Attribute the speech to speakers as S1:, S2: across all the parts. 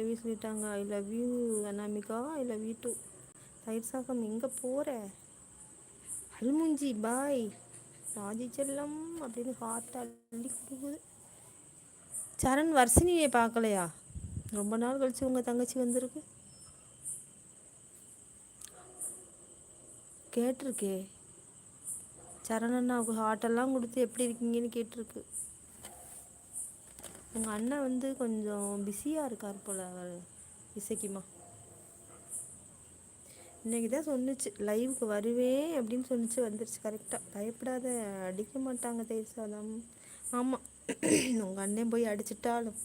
S1: Love you சொல்லிட்டாங்க I love you Anamika I love you too தயிர் சாதம் எங்கே போகிற அல்முஞ்சி பாய் ராஜி செல்லம் அப்படின்னு ஹார்ட் அள்ளி கொடுக்குது. சரண் வர்ஷினியை பார்க்கலையா? ரொம்ப நாள் கழித்து உங்கள் தங்கச்சி வந்திருக்கு. கேட்டிருக்கே. சரண் அண்ணாவுக்கு ஹார்ட்டெல்லாம் கொடுத்து எப்படி இருக்கீங்கன்னு கேட்டிருக்கு. உங்கள் அண்ணன் வந்து கொஞ்சம் பிஸியாக இருக்கார் போல் அவர் இசைக்குமா. இன்றைக்கி தான் சொன்னுச்சு லைவுக்கு வருவேன் அப்படின்னு சொன்னிச்சு வந்துருச்சு. கரெக்டாக பயப்படாத அடிக்க மாட்டாங்க தயிர் சாதம் ஆமாம் உங்கள் அண்ணன் போய் அடிச்சிட்டாலும்.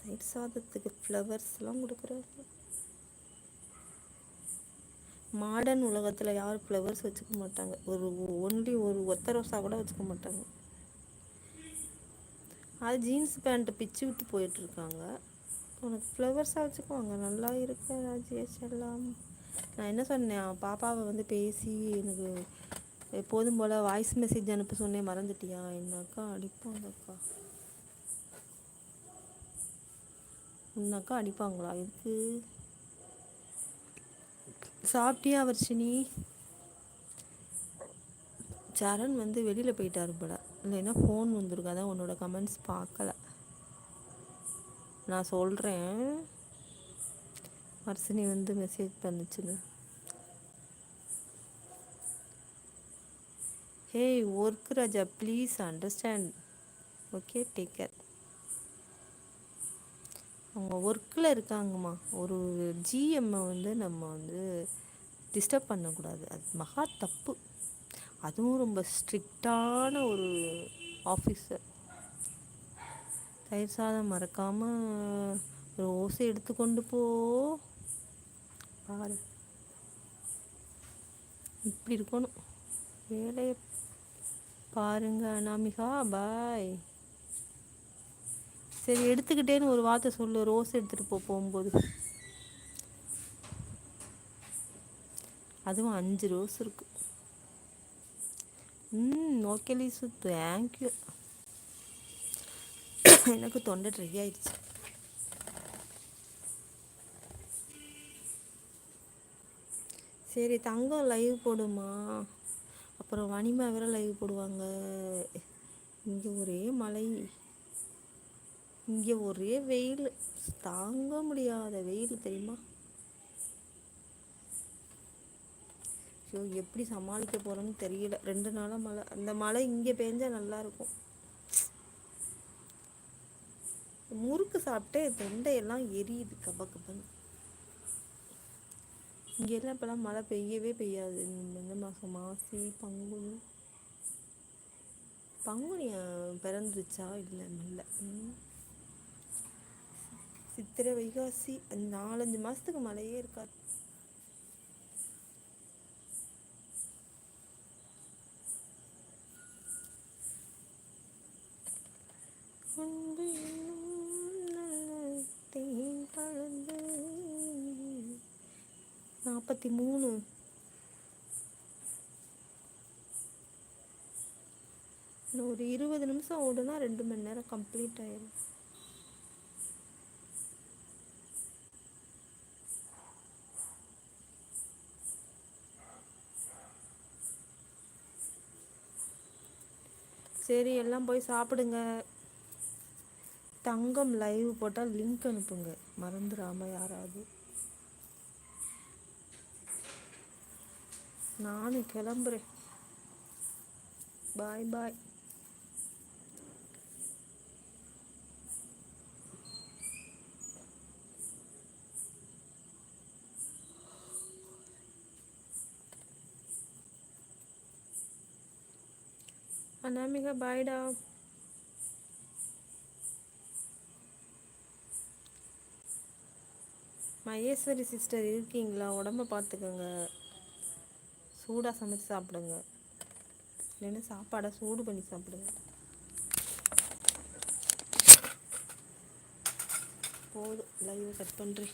S1: தயிர் சாதத்துக்கு ஃப்ளவர்ஸ்லாம் கொடுக்குறாங்க மாடர்ன் உலகத்தில் யாரும் ஃப்ளவர்ஸ் வச்சுக்க மாட்டாங்க. ஒரு ஒன்லி ஒரு ஒத்த ரோசா கூட வச்சுக்க மாட்டாங்க. அது ஜீன்ஸ் பேண்ட்டு பிச்சு விட்டு போயிட்டுருக்காங்க உனக்கு ஃப்ளவர்ஸாக வச்சுக்குவாங்க. நல்லா இருக்க ராஜேஷ் எல்லாம் நான் என்ன சொன்னேன்? பாப்பாவை வந்து பேசி எனக்கு எப்போதும் போல் வாய்ஸ் மெசேஜ் அனுப்ப சொன்னேன். மறந்துட்டியா? என்னக்கா அடிப்பாங்க அக்கா அடிப்பாங்களா? இதுக்கு சாப்பிட்டியா வர்ஷினி? சரண் வந்து வெளியில் போயிட்டாரு போல. இல்லைன்னா ஃபோன் வந்துருக்கு. அதான் உன்னோட கமெண்ட்ஸ் பார்க்கல. நான் சொல்கிறேன் வர்ஷினி வந்து message பண்ணிச்சுது hey work Raja please understand okay take care அவங்க ஒர்க்கில் இருக்காங்கம்மா. ஒரு ஜிஎம்மை வந்து நம்ம வந்து டிஸ்டர்ப் பண்ணக்கூடாது. அது மகா தப்பு. அதுவும் ரொம்ப ஸ்ட்ரிக்டான ஒரு ஆஃபீஸர் தயிர் சாதம் மறக்காமல் ஒரு ஓசை எடுத்துக்கொண்டு போ. பாரு. இப்படி இருக்கணும். வேலையை பாருங்க அனாமிகா. பாய் சரி எடுத்துக்கிட்டேன்னு ஒரு வார்த்தை சொல்லு. ரோஸ் எடுத்துகிட்டு போ போகும்போது. அதுவும் அஞ்சு ரோஸ் இருக்கு. ம் ஓகே லீசு தேங்க்யூ எனக்கு தொண்டை ட்ரை ஆயிடுச்சு. சரி தங்கம் லைவ் போடுமா? அப்புறம் வனிமா வேற லைவ் போடுவாங்க. இங்கே ஒரே மழை இங்கே ஒரே வெயில். தாங்க முடியாத வெயில் தெரியுமா? ஸோ எப்படி சமாளிக்க போகிறோன்னு தெரியல. ரெண்டு நாளாக மழை. அந்த மழை இங்கே பெஞ்சால் நல்லாயிருக்கும் முறுக்கு சாப்பிட்டு தொண்டையெல்லாம் எரியுது கப கபன்னு. இங்கெல்லாம் இப்போலாம் மழை பெய்யவே பெய்யாது. இந்த மாதம் மாசி பங்குனி. பங்குனி பிறந்துருச்சா? இல்லை இல்லை. சித்திரை வைகாசி நாலஞ்சு மாதத்துக்கு மழையே இருக்காது. நாற்பத்தி மூணு ஒரு இருபது நிமிஷம் ஓடுனா ரெண்டு மணி நேரம் கம்ப்ளீட் ஆயிடும் சரி எல்லாம் போய் சாப்பிடுங்க. தங்கம் லைவ் போட்டால் லிங்க் அனுப்புங்க. மறந்துடாமல் யாராவது. நானும் கிளம்புறேன். பாய் பாய் அனாமிகா பாய்டா. மகேஸ்வரி சிஸ்டர் இருக்கீங்களா? உடம்ப பார்த்துக்கோங்க சூடாக சமைச்சு சாப்பிடுங்க. இல்லைன்னா சாப்பாடை சூடு பண்ணி சாப்பிடுங்க. போதும். லைவை கட் பண்ணுறேன்